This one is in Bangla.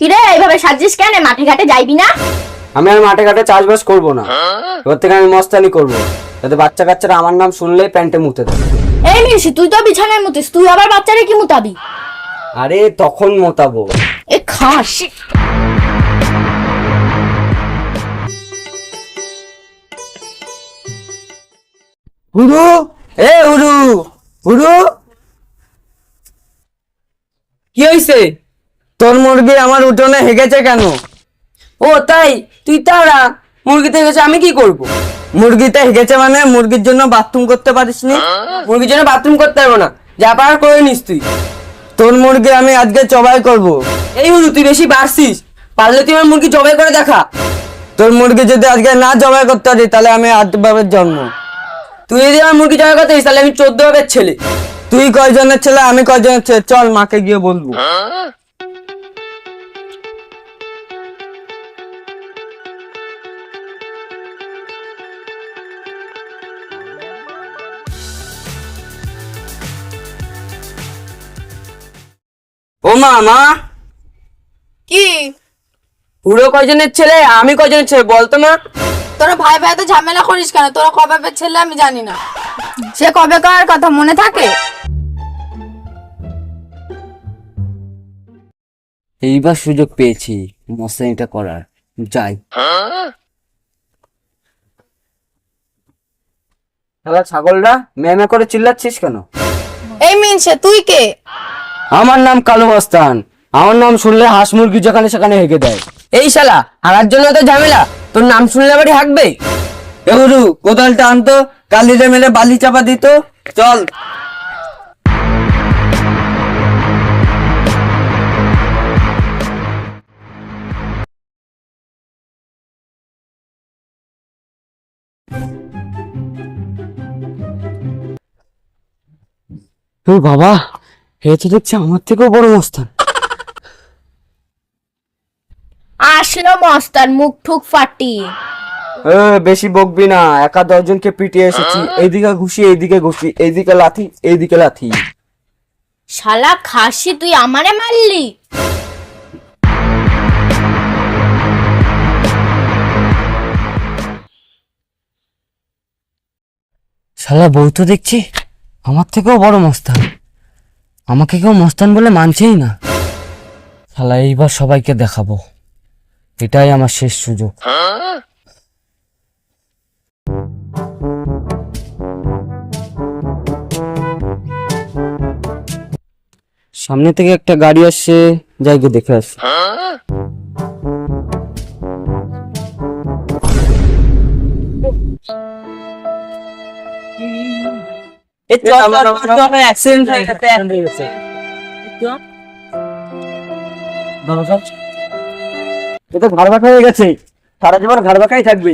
কিরে এইভাবে সাজিস কেন? মাঠে ঘাটে যাইবি না? আমি আর মাঠে ঘাটে চাষবাস করব না। এবার থেকে আমি মস্তানি করব। যাতে বাচ্চা কাচ্চারা আমার নাম শুনলেই প্যান্টে মুতে দেয়। এই মিলছি তুই তো বিছানায় মুতিস তুই আবার বাচ্চারে কি মুতাবি? আরে তখন মোতাবো। এ খাস। হুরু? এ হুরু হুরু? কি হয়েছে তোর মুরগি আমার উঠোনে হেগেছে কেন? ও তাই? তুই তারা? মুরগিতে গেছে আমি কি করব? মুরগিতে হেগেছে মানে মুরগির জন্য বাথরুম করতে পারিস নি? মুরগির জন্য বাথরুম করতে পারব না। যা পার করে নিস তুই। তোর মুরগি আমি আজকে চবাই করব। এই হলু তুই বেশি বাড়ছিস। পারলে তুই আমার মুরগি জবাই করে দেখা। তোর মুরগি যদি আজকে না জবাই করতে পারি তাহলে আমি আট বাবের জন্ম। তুই যদি আমার মুরগি জবাই করতে তাহলে আমি চোদ্দ ভাবের ছেলে। তুই কয়জনের ছেলে আমি কয়জনের ছেলে? চল মাকে গিয়ে বলব। ও মা মা কি? পুরো কয়জনের ছেলে আমি কয়জনের ছেলে বলতো মা। তোরা ভাই ভাই তো ঝামেলা করিস কেন? তোরা কবে ছেলে আমি জানি না। সে কবে কার কথা মনে থাকে? এইবার সুযোগ পেয়েছি মশাইটা করার। যাই। শালা ছাগলরা মেমে করে চিল্লাচ্ছিস কেন? এই মিনসে তুই কে? আমার নাম কালু মস্তান আমার নাম শুনলে হাঁস মুরগি যেখানে সেখানে হেগে দেয়। এই শালা হারার জন্য তো ঝামেলা তোর নাম শুনলে বাড়ি হাঁকবে? এগুরু কোদালটা আনতো কালিরে মেরে বালি চাপা দিত। চল। ও বাবা এ তো দেখছি আমার থেকেও বড় মস্তান। আসলো মস্তান মুখ ঠুক ফাটি। এ, বেশি বকবি না। একা দশজনকে পিটিয়ে এসেছি। এইদিকে ঘুষি এইদিকে ঘুষি এইদিকে লাথি এইদিকে লাথি। শালা খাসি তুই আমারে মারলি? শালা বউ তো দেখছি আমার থেকেও বড় মস্তান। আমাকে কেউ মস্তান বলে মানছেই না। শালা এইবার সবাইকে দেখাবো। এটাই আমার শেষ সুযোগ। সামনে থেকে একটা গাড়ি আসছে যাই গিয়ে দেখে আসি। এটা ঘাড় বাঁকা হয়ে গেছে। সারা জীবন ঘাড় বাঁকাই থাকবে।